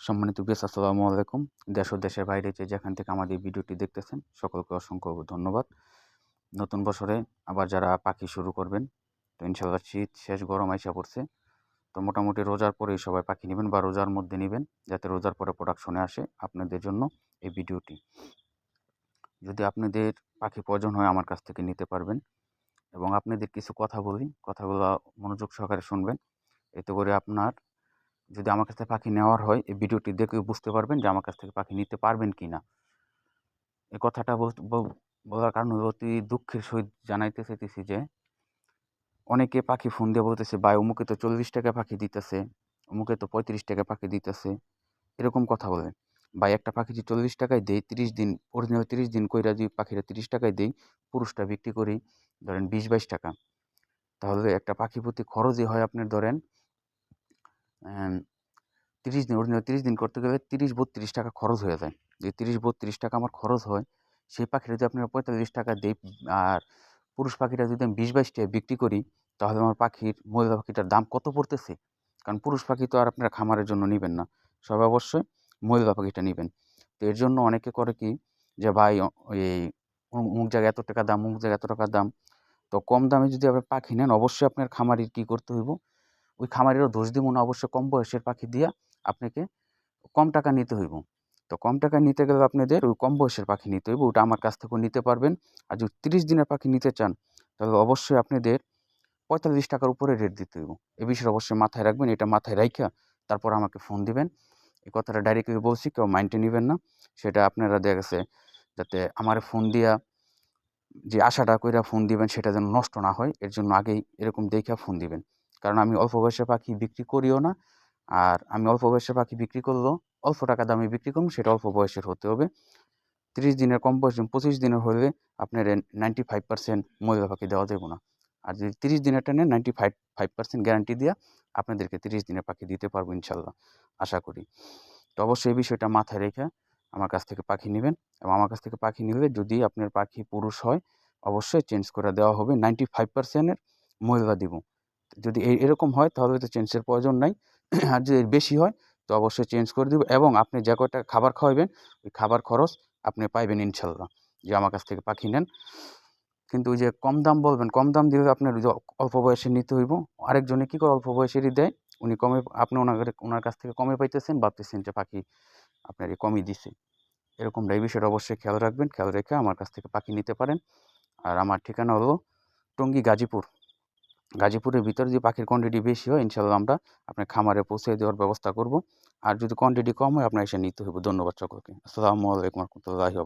সম্মানিত বিয়াস আসসালামু আলাইকুম। দেশ ও দেশের বাইরে যে যেখান থেকে আমাদের ভিডিওটি দেখতেছেন, সকলকে অসংখ্য ধন্যবাদ। নতুন বছরে আবার যারা পাখি শুরু করবেন, তো ইনশাল্লাহ শীত শেষ, গরম আইসা পড়ছে। তো মোটামুটি রোজার পরেই সবাই পাখি নেবেন বা রোজার মধ্যে নেবেন, যাতে রোজার পরে প্রোডাকশনে আসে আপনাদের জন্য এই ভিডিওটি। যদি আপনাদের পাখি প্রয়োজন হয় আমার কাছ থেকে নিতে পারবেন এবং আপনাদের কিছু কথা বলি, কথাগুলো মনোযোগ সহকারে শুনবেন। এতে করে আপনার যদি আমার কাছ থেকে পাখি নেওয়ার হয়, এই ভিডিওটি দেখে বুঝতে পারবেন যে আমার কাছ থেকে পাখি নিতে পারবেন কি না এ কথাটা বলার কারণ অতি দুঃখের সহিত জানাইতে চাইতেছি যে, অনেকে পাখি ফোন দিয়ে বলতেছে, ভাই, অমুকে তো চল্লিশ টাকা পাখি দিতেছে, অমুকে তো পঁয়ত্রিশ টাকা পাখি দিতেছে। এরকম কথা বলে। ভাই, একটা পাখি যদি চল্লিশ টাকায় দেয় তিরিশ দিন, অরিজিনাল তিরিশ দিন কইরা যদি পাখিটা তিরিশ টাকায় দেই, পুরুষটা বিক্রি করি, ধরেন বিশ বাইশ টাকা। তাহলে একটা পাখি প্রতি খরচই হয় আপনার ধরেন তিরিশ দিন, অরিজিনাল তিরিশ দিন করতে গেলে তিরিশ বত্রিশ টাকা খরচ হয়ে যায়। যে তিরিশ বত্রিশ টাকা আমার খরচ হয়, সেই পাখিটা যদি আপনার পঁয়তাল্লিশ টাকা দেই আর পুরুষ পাখিটা যদি আমি বিশ বাইশ টাকায় বিক্রি করি, তাহলে আমার পাখির, মহিলা পাখিটার দাম কত পড়তেছে? কারণ পুরুষ পাখি তো আর আপনারা খামারের জন্য নেবেন না। সবাই অবশ্যই মহিলা পাখিটা নেবেন। তো এর জন্য অনেকে করে কি যে, ভাই এই অমুক জায়গায় এত টাকা দাম, অমুক জায়গায় এত টাকা দাম। তো কম দামে যদি আপনি পাখি নেন, অবশ্যই আপনার খামারির কী করতে হইব? ওই খামারেরও দোষ দিব না, অবশ্য কম বয়সের পাখি দিয়া আপনাকে কম টাকা নিতে হইব। তো কম টাকা নিতে গেলে আপনাদের ওই কম বয়সের পাখি নিতে হইব, ওটা আমার কাছ থেকেও নিতে পারবেন। আর যদি তিরিশ দিনের পাখি নিতে চান, তাহলে অবশ্যই আপনাদের পঁয়তাল্লিশ টাকার উপরে রেট দিতে হইব। এ বিষয়ে অবশ্যই মাথায় রাখবেন, এটা মাথায় রাইখা তারপর আমাকে ফোন দিবেন। এই কথাটা ডাইরেক্টলি বলছি, কেউ মাইন্ডে নেবেন না। সেটা আপনারা দেখা গেছে যাতে আমার ফোন দিয়া যে আশাটা কইরা ফোন দিবেন, সেটা যেন নষ্ট না হয়, এর জন্য আগেই এরকম দেখা ফোন দিবেন। কারণ আমি অল্প বয়সের পাখি বিক্রি করিও না। আর আমি অল্প বয়সের পাখি বিক্রি করলেও অল্প টাকা দামে বিক্রি করব, সেটা অল্প বয়সের হতে হবে। তিরিশ দিনের কম বয়স পঁচিশ দিনের হলে আপনার নাইনটি ফাইভ পার্সেন্ট মহিলা পাখি দেওয়া দেবো না। আর যদি তিরিশ দিনের নেন ninety five five percent guarantee দেওয়া আপনাদেরকে তিরিশ দিনের পাখি দিতে পারব ইনশাল্লাহ, আশা করি। তো অবশ্যই এই বিষয়টা মাথায় রেখে আমার কাছ থেকে পাখি নেবেন এবং আমার কাছ থেকে পাখি নিলে যদি আপনার পাখি পুরুষ হয়, অবশ্যই চেঞ্জ করে দেওয়া হবে। নাইনটি ফাইভ পার্সেন্টের মহিলা দিব। যদি এরকম হয়, তাহলে তো চেঞ্জের প্রয়োজন নাই। আর যদি বেশি হয়, তো অবশ্যই চেঞ্জ করে দেবো এবং আপনি যে কয়টা খাবার খাওয়াবেন, ওই খাবার খরচ আপনি পাইবেন ইনশাল্লাহ। যে আমার কাছ থেকে পাখি নেন। কিন্তু ওই যে কম দাম বলবেন, কম দাম দিলে আপনার অল্প বয়সে নিতে হইব। আরেকজনে কী করে অল্প বয়সেরই দেয়? উনি কমে, আপনি ওনার ওনার কাছ থেকে কমে পাইতেছেন, ভাবতেছেন যে পাখি আপনার কমই দিছে। এরকম এই বিষয়টা অবশ্যই খেয়াল রাখবেন। খেয়াল রেখে আমার কাছ থেকে পাখি নিতে পারেন। আর আমার ঠিকানা হলো টঙ্গী গাজীপুর। গাজীপুরের ভিতরে যদি পাখির কোয়ান্টিটি বেশি হয় ইনশাল্লাহ আমরা আপনার খামারে পৌঁছে দেওয়ার ব্যবস্থা করব। আর যদি কোয়ান্টিটি কম হয়, আপনার এসে নিতে হবে ধন্যবাদ সকলকে। আসসালামু আলাইকুম রহমতুল্লাহি